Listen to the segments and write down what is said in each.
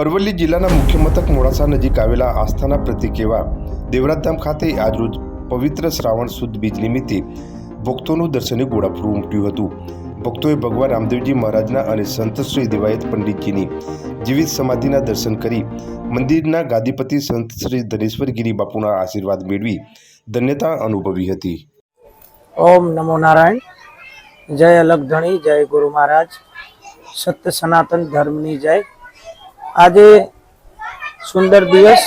અરવલ્લી જિલ્લાના મુખ્ય મથક મોડાસા નજીક આવેલા આસ્થાના પ્રતીક એવા દેવરાજધામ ખાતે આજરોજ પવિત્ર શ્રાવણ સુદ બીજ નિમિત્તે ભક્તોનું દર્શને ઘોડાપૂરું ઉમટ્યું હતું. ભક્તોએ ભગવાન રામદેવજી મહારાજના અને સંત શ્રી દિવાયત પંડિતજીની જીવિત સમાધિના દર્શન કરી મંદિરના ગાદીપતિ સંત શ્રી ધનેશ્વરગીરી બાપુના આશીર્વાદ મેળવી ધન્યતા અનુભવી હતી. ઓમ નમો નારાયણ. જય અલગ ધણી, જય ગુરુ મહારાજ. સત્ય સનાતન ધર્મની જય. આજે સુંદર દિવસ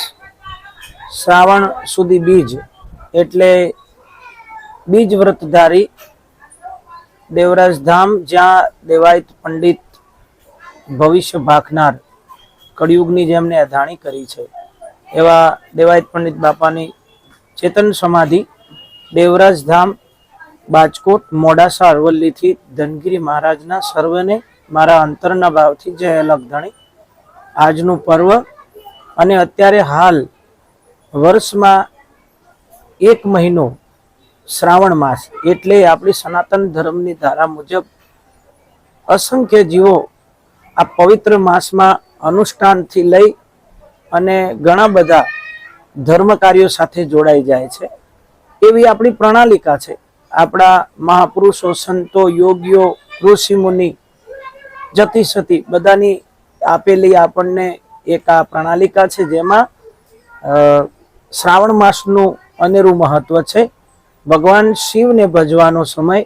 શ્રાવણ સુધી બીજ, એટલે બીજ વ્રતધારી દેવરાજ જ્યાં દેવાયત પંડિત ભવિષ્ય ભાખનાર કળિયુગની જેમને અધાણી કરી છે. એવા દેવાયત પંડિત બાપાની ચેતન સમાધિ દેવરાજ ધામ, બાજકોટ, મોડાસા, અરવલ્લીથી ધનગીરી મહારાજના સર્વને મારા અંતરના ભાવથી જય અલગધણી આજનું પર્વ. અને અત્યારે હાલ વર્ષમાં એક મહિનો શ્રાવણ માસ એટલે આપણી સનાતન ધર્મની ધારા મુજબ અસંખ્ય જીવો આ પવિત્ર માસમાં અનુષ્ઠાનથી લઈ અને ઘણા બધા ધર્મ કાર્યો સાથે જોડાઈ જાય છે. એવી આપણી પ્રણાલિકા છે. આપણા મહાપુરુષો, સંતો, યોગીઓ ઋષિ મુનિ જતી સતી બધાની આપેલી આપણને એક આ પ્રણાલિકા છે જેમાં શ્રાવણ માસનું અનેરું મહત્વ છે. ભગવાન શિવને ભજવાનો સમય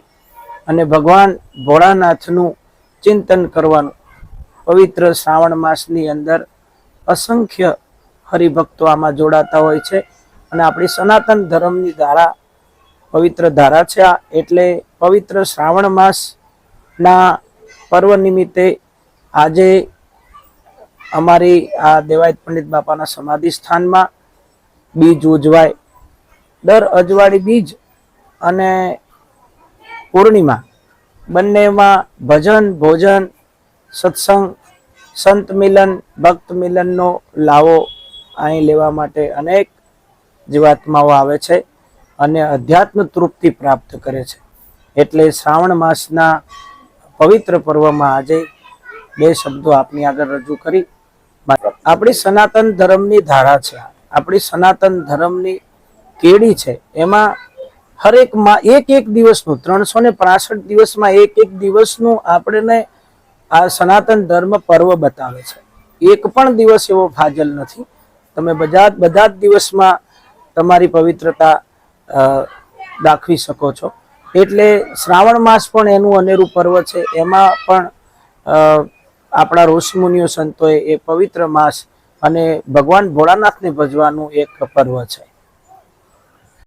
અને ભગવાન ભોળાનાથનું ચિંતન કરવાનું. પવિત્ર શ્રાવણ માસની અંદર અસંખ્ય હરિભક્તો આમાં જોડાતા હોય છે અને આપણી સનાતન ધર્મની ધારા, પવિત્ર ધારા છે આ. એટલે પવિત્ર શ્રાવણ માસના પર્વ નિમિત્તે આજે અમારી આ દેવાયત પંડિત બાપાના સમાધિ સ્થાનમાં બીજ ઉજવાય. દર અજવાળી બીજ અને પૂર્ણિમા બંનેમાં ભજન, ભોજન, સત્સંગ, સંત મિલન, ભક્ત મિલનનો લાવો અહીં લેવા માટે અનેક જીવાત્માઓ આવે છે અને અધ્યાત્મ તૃપ્તિ પ્રાપ્ત કરે છે. એટલે શ્રાવણ માસના પવિત્ર પર્વમાં આજે બે શબ્દો આપની આગળ રજૂ કરી. આપણી સનાતન ધર્મની ધારા છે. આપણી સનાતન ધર્મની કેડી છે. એમાં હરેકમાં એક એક દિવસનું, ત્રણસો ને પાસઠ દિવસમાં એક એક દિવસનું આપણને આ સનાતન ધર્મ પર્વ બતાવે છે. એક પણ દિવસ એવો ફાજલ નથી. તમે બધા બધા જ દિવસમાં તમારી પવિત્રતા દાખવી શકો છો. એટલે શ્રાવણ માસ પણ એનું અનેરું પર્વ છે. એમાં પણ આપણા ઋષિમુનિઓ સંતોએ એ પવિત્ર માસ અને ભગવાન ભોળાનાથને ભજવાનું એક પર્વ છે.